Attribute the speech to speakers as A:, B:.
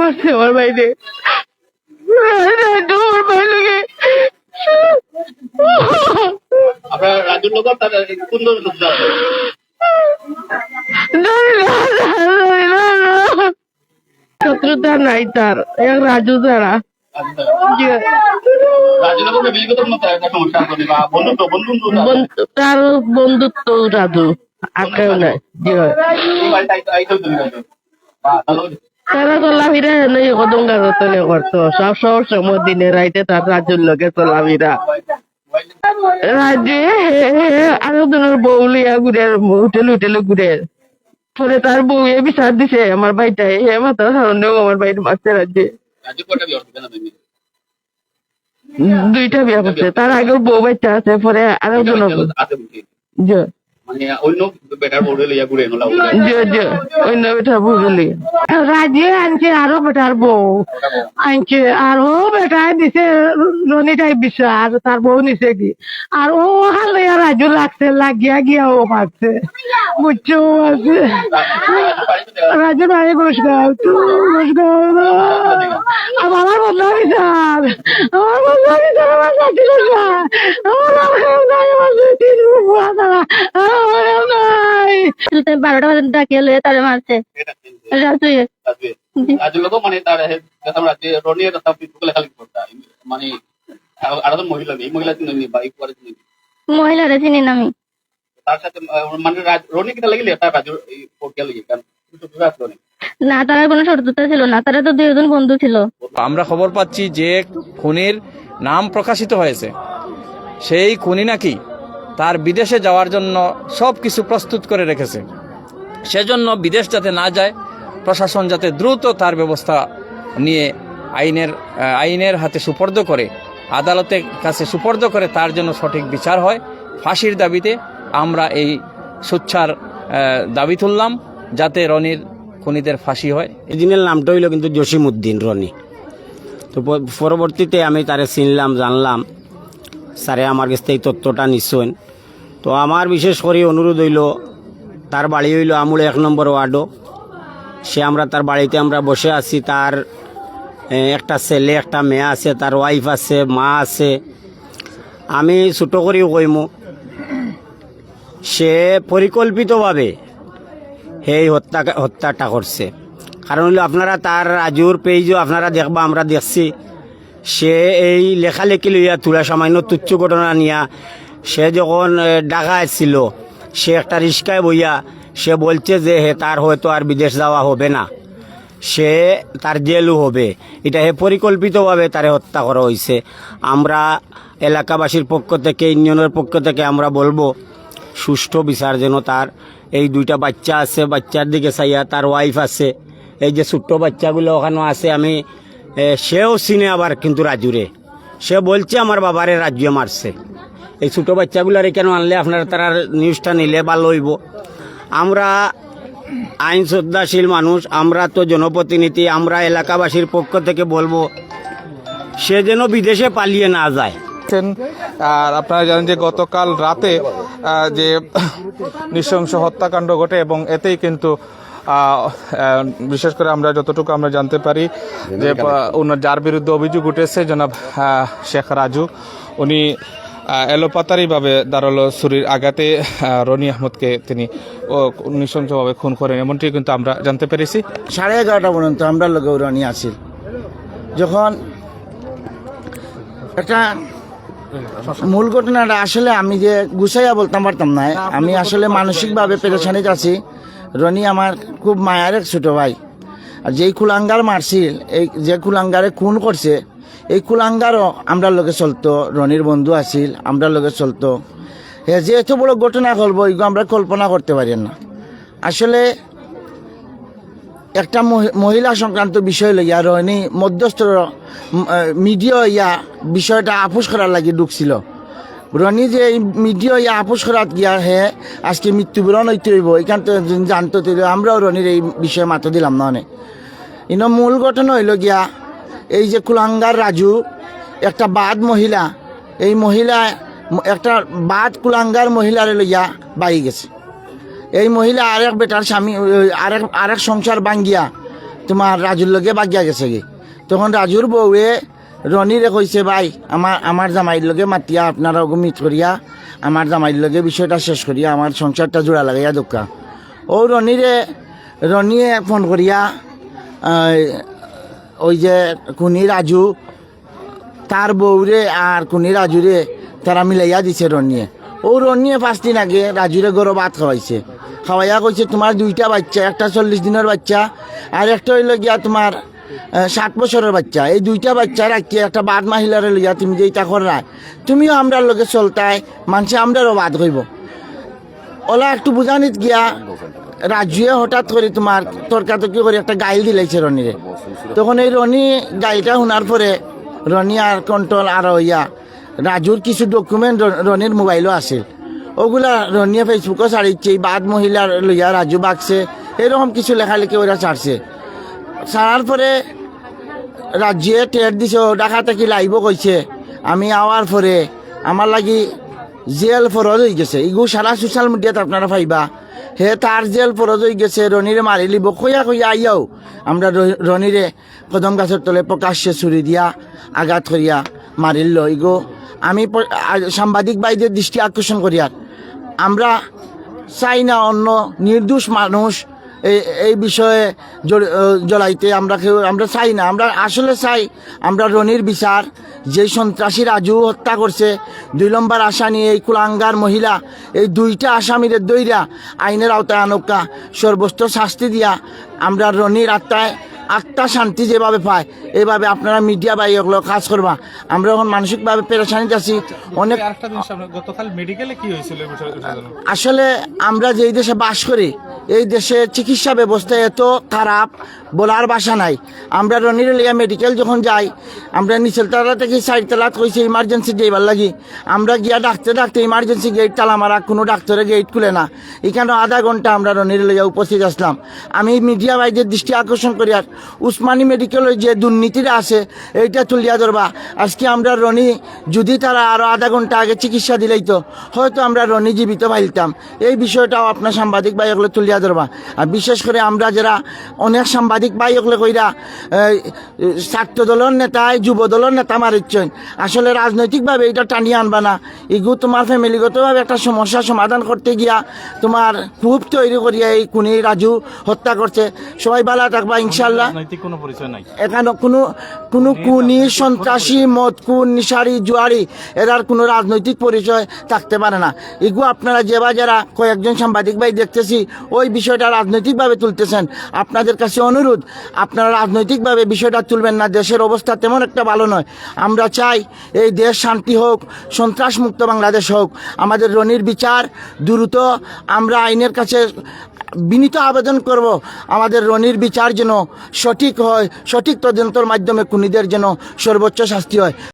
A: মারছে আমার বাইরে তোমার বাইরে
B: আপনার রাজুর লোক কোন ধরনের শত্রুতা
A: শত্রুতা নাই তার এক রাজু তারা
B: তার- রাজুর লোক ব্যক্তিগত কোনো তার বন্ধুত্ব
A: রাজু আর কেউ নাই তারা চলাফিরা নেই কদম গাছতলে করতো। সব সব সময় দিনে রাইতে তার রাজুর লোকে চলাফিরা রাজু আরও জনের বউ লিয়া ঘুরে হোটেল হোটেলে ঘুরে পরে তার বউ এ বিচার দিছে আমার ভাইটা এ মাথা সারণেও আমার ভাইটা মারছে রাজ্যে? দুইটা বিয়া করছে তার আগে বউ বাচ্চা আছে পরে আরও জন
B: আছে বুঝি।
A: জি
B: মানে
A: আনছে আরও বেটার বউ। আনছে, আরও বেটা দিছে রনিটাই বিচার তার বউ নিছে কি? আর ও হালে রাজু লাগছে, লাগিয়া গিয়া ও পাচ্ছে বুঝছ, আছে।
B: রাজু
A: ভাই ঘোষগাঁও তু ঘোষগাঁও আমার বদলা বিচার আমার বদলা বিচার আমার নাই আমার তিন বুয়া তারা আমার নাই
C: তুলতে বারোটা ডাকিয়ে লয়ে তারে মারছে। রাজু।
B: রাজু। লোক মানে তার যেতাম রাজ্যে খালি করতা। মানে আর- একজন মহিলা এই মহিলা চিনি বাইক করে চিনি
C: মহিলারে চিনি না আমি।
B: তার সাথে মানে রনি কিটা লাগিলে তার প্রক্রিয়া লাগে কারণ
C: না তারা কোনো শত্রুতা ছিল না। তারা তো দুজন বন্ধু ছিল।
D: আমরা খবর পাচ্ছি যে খুনির নাম প্রকাশিত হয়েছে। সেই খুনি নাকি তার বিদেশে যাওয়ার জন্য সব কিছু প্রস্তুত করে রেখেছে। সেজন্য বিদেশ যাতে না যায়, প্রশাসন যাতে দ্রুত তার ব্যবস্থা নিয়ে আইনের আইনের হাতে সুপর্দ করে আদালতের কাছে সুপর্দ করে তার জন্য সঠিক বিচার হয়। ফাঁসির দাবিতে আমরা এই সুচ্ছার দাবি তুললাম যাতে রনির খুনিদের ফাঁসি হয়।
E: এদিনের নামটা হইল কিন্তু জসিম উদ্দিন রনি। তো পরবর্তীতে আমি তারে চিনলাম, জানলাম, স্যারে আমার কাছ থেকে তথ্যটা নিশ্চয় তো আমার বিশেষ করে অনুরোধ হইল তার বাড়ি হইল আমুল এক নম্বর ওয়ার্ডও। সে আমরা তার বাড়িতে আমরা বসে আছি তার একটা ছেলে একটা মেয়ে আছে তার ওয়াইফ আছে মা আছে। আমি ছোটো করেও কইমু সে পরিকল্পিতভাবে সেই হত্যা হত্যাটা করছে। কারণ হলো আপনারা তার রাজুর পেজও আপনারা দেখবা আমরা দেখছি সে এই লেখালেখি লইয়া তুলা সামান্য তুচ্ছ ঘটনা নিয়া সে যখন এ, ঢাকা ছিল সে একটা রিস্কায় বইয়া সে বলছে যে হে, তার হয়তো আর বিদেশ যাওয়া হবে না। সে তার জেলও হবে। এটা হে পরিকল্পিতভাবে তারে হত্যা করা হয়েছে আমরা এলাকাবাসীর পক্ষ থেকে, ইউনিয়নের পক্ষ থেকে আমরা বলব, সুষ্ঠু বিচার যেন তার এই দুইটা বাচ্চা আছে, বাচ্চার দিকে চাইয়া তার ওয়াইফ আছে। এই যে ছোট্ট বাচ্চাগুলো ওখানে আছে, আমি সেও চিনে আবার কিন্তু রাজুরে। সে বলছে, আমার বাবারে রাজ্য মারছে। এই ছোটো বাচ্চাগুলারে কেন আনলে? আপনারা তারা নিউজটা নিলে বা লইব। আমরা আইন শ্রদ্ধাশীল মানুষ, আমরা তো জনপ্রতিনিধি, আমরা এলাকাবাসীর পক্ষ থেকে বলব, সে যেন বিদেশে পালিয়ে না যায়।
F: আর আপনারা জানেন যে গতকাল রাতে যে নৃশংস হত্যাকাণ্ড ঘটে এবং এতেই কিন্তু বিশেষ করে আমরা যতটুকু আমরা জানতে পারি যে যার বিরুদ্ধে অভিযোগ উঠেছে জনাব শেখ রাজু। উনি এলোপাতারিভাবে দাঁড়াল ছুরির আঘাতে রনি আহমদকে তিনি নৃশংসভাবে খুন করেন, এমনটি কিন্তু আমরা জানতে পেরেছি।
G: সাড়ে এগারোটা পর্যন্ত আমরা লোকে রনি আসিল যখন একটা মূল ঘটনাটা আসলে আমি যে গুছাইয়া বলতাম পারতাম না, আমি আসলে মানসিকভাবে পেরেশানিত আছি। রনি আমার খুব মায়ার এক ছোট ভাই। আর যেই কুলাঙ্গার মারছিল, এই যে কুলাঙ্গারে খুন করছে এই কুলাঙ্গারও আমরা লগে চলতো, রনির বন্ধু আছিল আমরা লগে চলতো। হে যে এত বড় ঘটনা করব এগুলো আমরা কল্পনা করতে পারি না। আসলে একটা মহি- মহিলা সংক্রান্ত বিষয় লইয়া রনি মধ্যস্থ মিডিয়া ইয়া বিষয়টা আপোষ করার লাগি ঢুকছিল। রনি যে এই মিডিয়া ইয়া আপোষ করাত গিয়া হে, আজকে মৃত্যুবরণ হইতে হইব এখান থেকে জানতে আমরাও রনির এই বিষয়ে মাথা দিলাম না অনেক। ইন মূল ঘটনা হইল গিয়া এই যে কুলাঙ্গার রাজু, একটা বাদ মহিলা, এই মহিলা, একটা বাদ কুলাঙ্গার মহিলার লইয়া বাড়ি গেছে। এই মহিলা আরেক বেটার স্বামী, আরেক আরেক সংসার বাঙ্গিয়া তোমার রাজুর লগে বাগিয়া গেছে গে। তখন রাজুর বউয়ে রনিরে কইছে, ভাই, আমার আমার জামাইর লগে মাতিয়া, আপনারা মিট করিয়া আমার জামাইর লগে বিষয়টা শেষ করিয়া, আমার সংসারটা জোড়া লাগাইয়া দোকা। ও রনিরে, রনিয়ে ফোন করিয়া ওই যে কুনি রাজু, তার বউরে আর কুনি রাজুরে তারা মিলাইয়া দিছে রনিয়ে। ও রনিয়ে পাঁচ দিন আগে রাজুরে গরো ভাত খাওয়াইছে। খাওয়াইয়া কইছে, তোমার দুইটা বাচ্চা, একটা চল্লিশ দিনের বাচ্চা আর একটা হইল গিয়া তোমার ষাট বছরের বাচ্চা। এই দুইটা বাচ্চা রাখি একটা বাদ মাহিলারে লইয়া তুমি যে ইটা করা তুমিও আমরার লগে চলতায় মানুষে আমরারও বাদ হইব। ওলা একটু বুঝানিত গিয়া রাজুয়ে হঠাৎ করে তোমার তর্কাতর্কি করে একটা গাইল দিলাইছে রনিরে। তখন এই রনি গাইলটা শোনার পরে রনি আর কন্ট্রোল আর ইয়া, রাজুর কিছু ডকুমেন্ট রনির মোবাইলও আছে। ওগুলা রনিয়ে ফেসবুকও ছাড়িচ্ছে বাদ মহিলার লইয়া রাজু বাগছে, এরকম কিছু লেখালেখি ওরা ছাড়ছে। ছাড়ার পরে রাজ্যে টের দিছে ডাকা থেকে লাইব কইছে। আমি আওয়ার পরে আমার লাগি জেল ফরজ হয়ে গেছে। ইগু সারা সোশ্যাল মিডিয়াত আপনারা পাইবা। হে তার জেল পরজই গেছে, রনিরে মারি লিব। কইয়া কইয়া আইয়াও, আমরা রনিরে কদম গাছের তলে প্রকাশ্যে ছুরি দিয়া আঘাত করিয়া মারিল ইগো আমি সাংবাদিক বাইদের দৃষ্টি আকর্ষণ করিয়ার। আমরা চাই না অন্য নির্দোষ মানুষ এই এই বিষয়ে জড়াইতে আমরা কেউ, আমরা চাই না। আমরা আসলে চাই, আমরা রনির বিচার, যে সন্ত্রাসী রাজু হত্যা করছে, দুই নম্বর নিয়ে এই কুলাঙ্গার মহিলা, এই দুইটা আসামিদের দইরা আইনের আওতায় আনকা সর্বোচ্চ শাস্তি দিয়া আমরা রনির আত্মায় আত্মা শান্তি যেভাবে পায় এইভাবে আপনারা মিডিয়া বা এগুলো কাজ করবা। আমরা এখন মানসিকভাবে পেরেশানিতে আছি। অনেক
F: গতকাল মেডিকেলে কি হয়েছিল।
G: আসলে আমরা যেই দেশে বাস করি এই দেশে চিকিৎসা ব্যবস্থা এত খারাপ বলার বাসা নাই। আমরা রনিরলিয়া মেডিকেল যখন যাই আমরা নিচেলতলা থেকে সাইডতলাত কইছে ইমার্জেন্সি যাইবার লাগি। আমরা গিয়া ডাকতে ডাকতে ইমার্জেন্সি গেট তালা মারা কোনো ডাক্তারে গেট খুলে না। এখানে আধা ঘণ্টা আমরা রনিরলিয়া উপস্থিত আসলাম। আমি মিডিয়া ভাইদের দৃষ্টি আকর্ষণ করি আর উসমানী মেডিকেলের যে দুর্নীতিটা আছে, এইটা তুলিয়া ধরবা। আজকে আমরা রনি, যদি তারা আরও আধা ঘণ্টা আগে চিকিৎসা দিলেই তো, হয়তো আমরা রনি জীবিত পাইতাম। এই বিষয়টাও আপনার সাংবাদিক ভাই ওগুলো তুলিয়া ধরবা। আর বিশেষ করে আমরা যারা অনেক সাংবাদিক ভাই ওগুলো কইরা ছাত্র দলের নেতায় যুব দলের নেতা মারিচ্ছেন। আসলে রাজনৈতিকভাবে এটা টানিয়ে আনবা না। ইগু তোমার ফ্যামিলিগতভাবে একটা সমস্যা সমাধান করতে গিয়া তোমার খুব তৈরি করিয়া এই কুনি রাজু হত্যা করছে। সবাই ভালো থাকবা ইনশাল্লাহ
F: রাজনৈতিক কোনো পরিচয় নাই।
G: এখানে কোনো কোনো কুনি সন্ত্রাসী মদকুন নিশারি জুয়ারি এরার কোনো রাজনৈতিক পরিচয় থাকতে পারে না। এগুলো আপনারা যে বা যারা কয়েকজন সাংবাদিক ভাই দেখতেছি ওই বিষয়টা রাজনৈতিকভাবে তুলতেছেন। আপনাদের কাছে অনুরোধ আপনারা রাজনৈতিকভাবে বিষয়টা তুলবেন না। দেশের অবস্থা তেমন একটা ভালো নয়। আমরা চাই এই দেশ শান্তি হোক সন্ত্রাস মুক্ত বাংলাদেশ হোক। আমাদের রনির বিচার দ্রুত আমরা আইনের কাছে বিনীত আবেদন করব। আমাদের রনির বিচার যেন সঠিক হয় সঠিক তদন্তর মাধ্যমে খুনিদের যেন সর্বোচ্চ শাস্তি হয়।